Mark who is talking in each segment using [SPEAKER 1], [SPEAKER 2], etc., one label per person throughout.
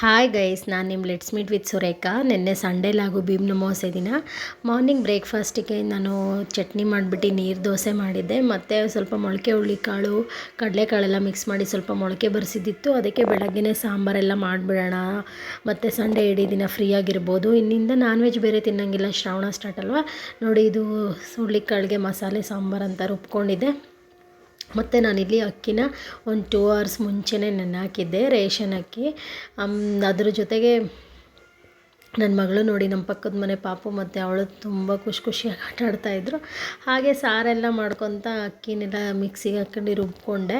[SPEAKER 1] Hi guys ನಾನು ನಿಮ್ಮ let's meet with Surekha ನಿನ್ನೆ ಸಂಡೇಲಾಗು ಭೀಮ್ ನಮೋಸೆ ದಿನ. ಮಾರ್ನಿಂಗ್ ಬ್ರೇಕ್ಫಾಸ್ಟಿಗೆ ನಾನು ಚಟ್ನಿ ಮಾಡಿಬಿಟ್ಟು ನೀರು ದೋಸೆ ಮಾಡಿದ್ದೆ. ಮತ್ತು ಸ್ವಲ್ಪ ಮೊಳಕೆ ಹುಳ್ಳಿಕಾಳು ಕಡಲೆಕಾಳೆಲ್ಲ ಮಿಕ್ಸ್ ಮಾಡಿ ಸ್ವಲ್ಪ ಮೊಳಕೆ ಬರೆಸಿದ್ದಿತ್ತು. ಅದಕ್ಕೆ ಬೆಳಗ್ಗೆನೇ ಸಾಂಬಾರೆಲ್ಲ ಮಾಡಿಬಿಡೋಣ. ಮತ್ತು ಸಂಡೇ ಇಡೀ ದಿನ ಫ್ರೀ ಆಗಿರ್ಬೋದು. ಇನ್ನಿಂದ ನಾನ್ ವೆಜ್ ಬೇರೆ ತಿನ್ನೋಂಗಿಲ್ಲ. ಶ್ರಾವಣ ಸ್ಟಾರ್ಟ್ ಅಲ್ವಾ? ನೋಡಿ ಇದು ಹುಳ್ಳಿಕಾಳಿಗೆ ಮಸಾಲೆ ಸಾಂಬಾರು ಅಂತ ರುಬ್ಕೊಂಡಿದ್ದೆ. ಮತ್ತು ನಾನಿಲ್ಲಿ ಅಕ್ಕಿನ ಒಂದು ಟೂ ಅವರ್ಸ್ ಮುಂಚೆನೇ ನೆನೆ ಹಾಕಿದ್ದೆ ರೇಷನ್ ಅಕ್ಕಿ. ಅದ್ರ ಜೊತೆಗೆ ನನ್ನ ಮಗಳು ನೋಡಿ ನಮ್ಮ ಪಕ್ಕದ ಮನೆ ಪಾಪು ಮತ್ತು ಅವಳು ತುಂಬ ಖುಷಿ ಖುಷಿಯಾಗಿ ಆಟ ಆಡ್ತಾಯಿದ್ರು ಹಾಗೆ ಸಾರೆಲ್ಲ ಮಾಡ್ಕೊತ ಅಕ್ಕಿನೆಲ್ಲ ಮಿಕ್ಸಿಗೆ ಹಾಕ್ಕೊಂಡು ರುಬ್ಕೊಂಡೆ.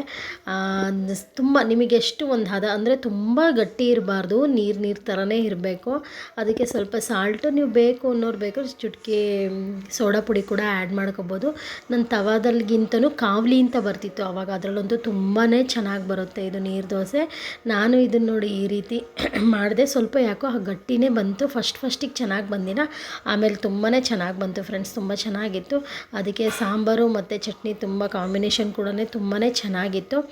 [SPEAKER 1] ತುಂಬ ನಿಮಗೆ ಎಷ್ಟು ಒಂದು ಹದ ಅಂದರೆ ತುಂಬ ಗಟ್ಟಿ ಇರಬಾರ್ದು, ನೀರು ನೀರು ಥರನೇ ಇರಬೇಕು. ಅದಕ್ಕೆ ಸ್ವಲ್ಪ ಸಾಲ್ಟು ನೀವು ಬೇಕು ಅನ್ನೋರು ಬೇಕು ಚುಟ್ಕಿ, ಸೋಡಾ ಪುಡಿ ಕೂಡ ಆ್ಯಡ್ ಮಾಡ್ಕೋಬೋದು. ನನ್ನ ತವಾದಲ್ಗಿಂತನೂ ಕಾವಲಿ ಅಂತ ಬರ್ತಿತ್ತು. ಆವಾಗ ಅದರಲ್ಲಂತೂ ತುಂಬಾ ಚೆನ್ನಾಗಿ ಬರುತ್ತೆ ಇದು ನೀರು ದೋಸೆ. ನಾನು ಇದನ್ನು ನೋಡಿ ಈ ರೀತಿ ಮಾಡಿದೆ. ಸ್ವಲ್ಪ ಯಾಕೋ ಆ ಗಟ್ಟಿನೇ ಬಂತು. ಫಸ್ಟ್ ಫಸ್ಟಿಗೆ ಚೆನ್ನಾಗಿ ಬಂದಿನ. ಆಮೇಲೆ ತುಂಬಾ ಚೆನ್ನಾಗಿ ಬಂತು ಫ್ರೆಂಡ್ಸ್. ತುಂಬ ಚೆನ್ನಾಗಿತ್ತು. ಅದಕ್ಕೆ ಸಾಂಬಾರು ಮತ್ತು ಚಟ್ನಿ ತುಂಬ ಕಾಂಬಿನೇಷನ್ ಕೂಡ ತುಂಬಾ ಚೆನ್ನಾಗಿತ್ತು.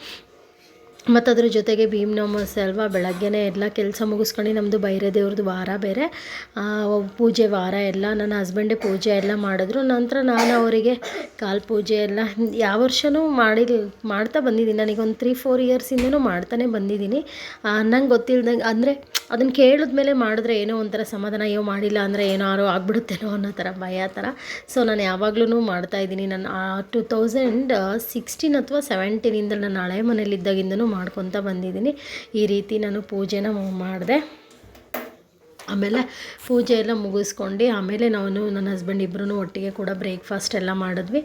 [SPEAKER 1] ಮತ್ತು ಅದ್ರ ಜೊತೆಗೆ ಭೀಮ್ ನಮಸ್ ಅಲ್ವಾ ಬೆಳಗ್ಗೆನೇ ಎಲ್ಲ ಕೆಲಸ ಮುಗಿಸ್ಕೊಂಡು ನಮ್ಮದು ಬೈರೆ ದೇವ್ರದ್ದು ವಾರ ಬೇರೆ. ಪೂಜೆ ವಾರ ಎಲ್ಲ, ನನ್ನ ಹಸ್ಬೆಂಡೇ ಪೂಜೆ ಎಲ್ಲ ಮಾಡಿದ್ರು. ನಂತರ ನಾನು ಅವರಿಗೆ ಕಾಲು ಪೂಜೆ ಎಲ್ಲ ಯಾವ ವರ್ಷವೂ ಮಾಡಿ ಮಾಡ್ತಾ ಬಂದಿದ್ದೀನಿ. ನನಗೊಂದು ತ್ರೀ ಫೋರ್ ಇಯರ್ಸಿಂದನೂ ಮಾಡ್ತಾನೆ ಬಂದಿದ್ದೀನಿ. ನಂಗೆ ಗೊತ್ತಿಲ್ದಂಗೆ, ಅಂದರೆ ಅದನ್ನು ಕೇಳಿದ್ಮೇಲೆ ಮಾಡಿದ್ರೆ ಏನೋ ಒಂಥರ ಸಮಾಧಾನ, ಅಯ್ಯೋ ಮಾಡಿಲ್ಲ ಅಂದರೆ ಏನಾರು ಆಗ್ಬಿಡುತ್ತೇನೋ ಅನ್ನೋ ಥರ, ಭಯ ಥರ. ಸೊ ನಾನು ಯಾವಾಗಲೂ ಮಾಡ್ತಾಯಿದ್ದೀನಿ ನಾನು ಟು ತೌಸಂಡ್ ಸಿಕ್ಸ್ಟೀನ್ ಅಥವಾ ಸೆವೆಂಟೀನಿಂದ ನಾನು ಹಳೆ ಮನೇಲಿದ್ದಾಗಿಂದನೂ ಮಾಡ್ಕೊತ ಬಂದಿದ್ದೀನಿ. ಈ ರೀತಿ ನಾನು ಪೂಜೆನ ಮಾಡಿದೆ. ಆಮೇಲೆ ಪೂಜೆ ಎಲ್ಲ ಮುಗಿಸ್ಕೊಂಡು ಆಮೇಲೆ ನಾನು ನನ್ನ ಹಸ್ಬೆಂಡ್ ಇಬ್ಬರೂ ಒಟ್ಟಿಗೆ ಕೂಡ ಬ್ರೇಕ್ಫಾಸ್ಟ್ ಎಲ್ಲ ಮಾಡಿದ್ವಿ.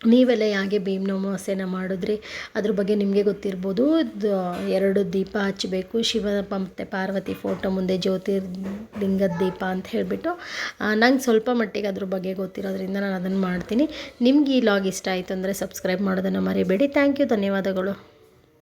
[SPEAKER 1] ನೀವೆಲ್ಲ ಹೇಗೆ ಭೀಮ್ ಅಮಾವಾಸ್ಯೆನ ಮಾಡಿದ್ರಿ? ಅದ್ರ ಬಗ್ಗೆ ನಿಮಗೆ ಗೊತ್ತಿರ್ಬೋದು. ಎರಡು ದೀಪ ಹಚ್ಚಬೇಕು ಶಿವ ಮತ್ತು ಪಾರ್ವತಿ ಫೋಟೋ ಮುಂದೆ ಜ್ಯೋತಿರ್ಲಿಂಗದ ದೀಪ ಅಂತ ಹೇಳಿಬಿಟ್ಟು. ನಂಗೆ ಸ್ವಲ್ಪ ಮಟ್ಟಿಗೆ ಅದ್ರ ಬಗ್ಗೆ ಗೊತ್ತಿರೋದ್ರಿಂದ ನಾನು ಅದನ್ನು ಮಾಡ್ತೀನಿ. ನಿಮ್ಗೆ ಈ ಲಾಗ್ ಇಷ್ಟ ಆಯಿತು ಅಂದರೆ ಸಬ್ಸ್ಕ್ರೈಬ್ ಮಾಡೋದನ್ನು ಮರಿಬೇಡಿ. ಥ್ಯಾಂಕ್ ಯು ಧನ್ಯವಾದಗಳು.